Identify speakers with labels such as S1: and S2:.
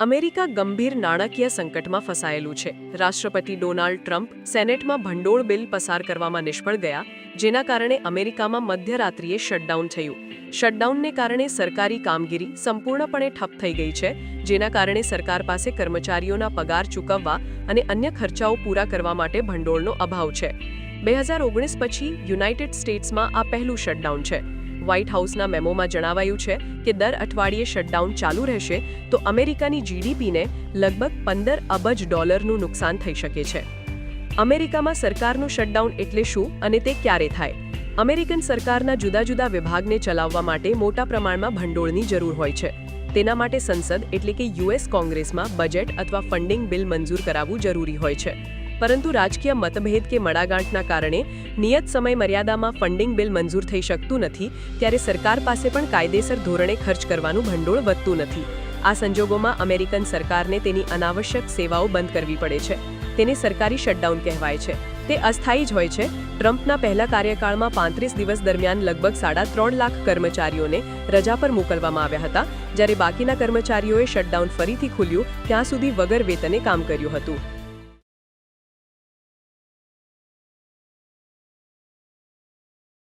S1: America ગંભીર નાણાકીય સંકટમાં ફસાયેલું છે. રાષ્ટ્રપતિ ડોનાલ્ડ ટ્રમ્પ સેનેટમાં ભંડોળ બિલ પસાર કરવામાં નિષ્ફળ ગયા, જેના કારણે અમેરિકામાં મધ્યરાત્રિએ શટડાઉન થયું. શટડાઉનને કારણે સરકારી કામગીરી સંપૂર્ણપણે ઠપ થઈ ગઈ છે, જેના કારણે સરકાર પાસે કર્મચારીઓના પગાર ચૂકવવા અને અન્ય ખર્ચાઓ પૂરા કરવા માટે ભંડોળનો અભાવ છે. બે હજાર ઓગણીસ પછી યુનાઇટેડ સ્ટેટ્સમાં આ પહેલું શટડાઉન છે. વ્હાઇટ હાઉસના મેમોમાં જણાવાયું છે કે દર અઠવાડિયે શટડાઉન ચાલુ રહેશે, તો અમેરિકાની જીડીપીને લગભગ પંદર અબજ ડોલરનું નુકસાન થઈ શકે છે. અમેરિકામાં સરકારનું શટડાઉન એટલે શું અને તે ક્યારે થાય? અમેરિકન સરકારના જુદા જુદા વિભાગને ચલાવવા માટે મોટા પ્રમાણમાં ભંડોળની જરૂર હોય છે. તેના માટે સંસદ એટલે કે યુએસ કોંગ્રેસમાં બજેટ અથવા ફંડિંગ બિલ મંજૂર કરાવવું જરૂરી હોય છે. પરંતુ રાજકીય મતભેદ કે મડાગાંઠના કારણે નિયત સમય મર્યાદામાં ફંડિંગ બિલ મંજૂર થઈ શકતું નથી, ત્યારે સરકાર પાસે પણ કાયદેસર ધોરણે ખર્ચ કરવાનું ભંડોળ વધતું નથી. આ સંજોગોમાં અમેરિકન સરકારને તેની અનાવશ્યક સેવાઓ બંધ કરવી પડે છે. તેને સરકારી શટડાઉન કહેવાય છે. તે અસ્થાયી જ હોય છે. ટ્રમ્પના પહેલા કાર્યકાળમાં પાંત્રીસ દિવસ દરમિયાન લગભગ સાડા ત્રણ લાખ કર્મચારીઓને રજા પર મોકલવામાં આવ્યા હતા. જ્યારે બાકીના કર્મચારીઓએ શટડાઉન ફરીથી ખુલ્યું, ત્યાં સુધી વગર વેતને કામ કર્યું હતું.